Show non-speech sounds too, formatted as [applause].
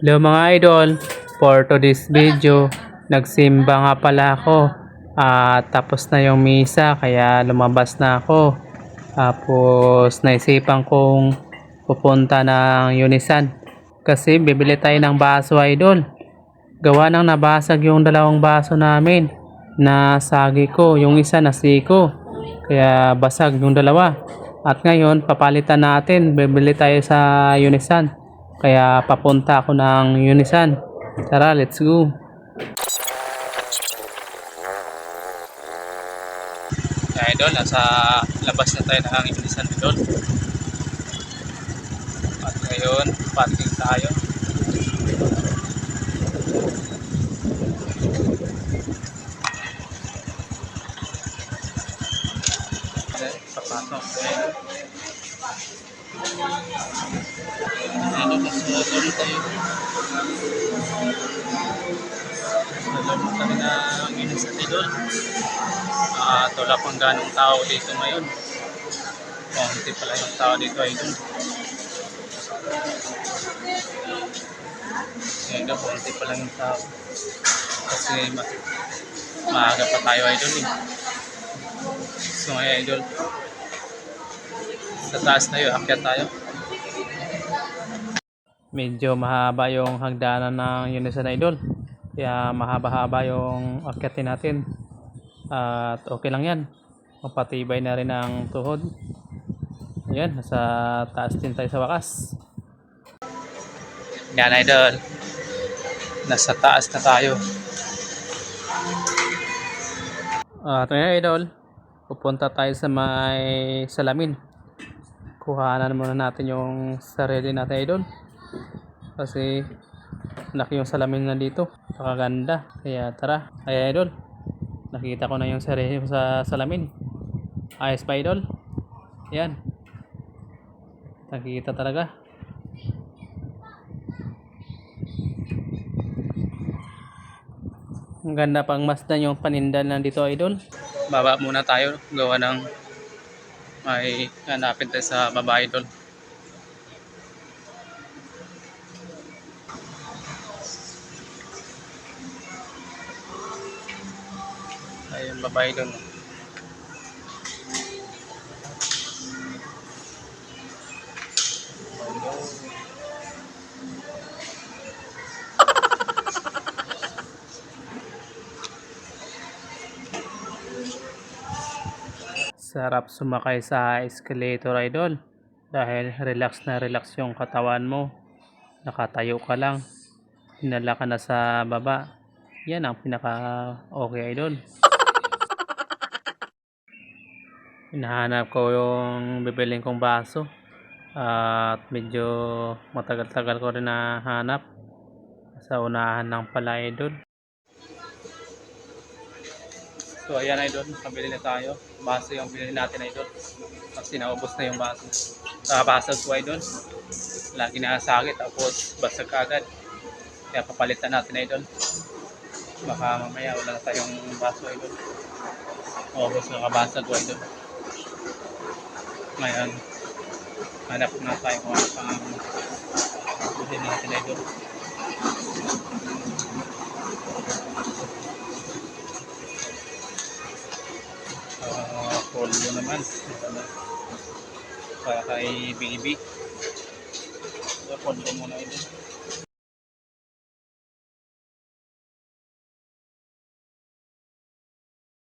Hello mga idol, for today's video, nagsimba nga pala ako. At tapos na yung misa, kaya lumabas na ako. Tapos naisipan kong pupunta ng Unisan. Kasi bibili tayo ng baso idol. Gawa nang nabasag yung dalawang baso namin na sagi ko, yung isa na siko. Kaya basag yung dalawa. At ngayon, papalitan natin, bibili tayo sa Unisan. Kaya papunta ako ng Unisan. Tara, let's go. Kaya idol, nasa labas na tayo ng Unisan idol. At ngayon, parking tayo. Papasok. Ano kasi tuloy tayo. Alam mo kami na ang inisan idol. At wala pang ganong tao dito ngayon. Konti pala yung tao dito idol. Ngayon na konti pa lang yung tao. Kasi ma maaga pa tayo idol eh. So ngayon idol. Sa taas na yun, akyat tayo. Medyo mahaba yung hagdanan ng Unisan Idol. Kaya mahaba-haba yung akyatin natin. At okay lang yan. Mapatibay na rin ang tuhod. Ayan, nasa taas din tayo sa wakas. Yan Idol. Nasa taas na tayo. At ngayon Idol, pupunta tayo sa may salamin. Kuhanan muna natin yung sarili natin Idol. Kasi laki yung salamin na dito. Nakaganda. Kaya tara. Kaya idol. Nakita ko na yung sarili ko sa salamin. Ayos pa idol. Yan. Nakikita talaga. Ang ganda pang masdan yung panindan na dito idol. Baba muna tayo. Gawa ng may hanapin tayo sa baba idol. Ayun, babae doon. Sarap sumakay sa escalator idol dahil relax na relax yung katawan mo. Nakatayo ka lang. Hinala ka na sa baba. Yan ang pinaka okay idol. [laughs] Hinahanap ko yung bibiling kong baso. At medyo matagal-tagal ko rin nahanap. Sa unahan ng pala idol. So ayan idol, nakabili na tayo. Baso yung bilhin natin idol. Kasi naubos na yung baso. Nakabasag ko idol. Lagi nakasakit tapos basag agad. Kaya papalitan natin idol. Baka mamaya wala na tayong baso idol. Naubos na kabasag ko idol. Ngayon, hanap na tayo kung ano pang bilhin natin idol. Polio naman. Para kay baby so polio muna ito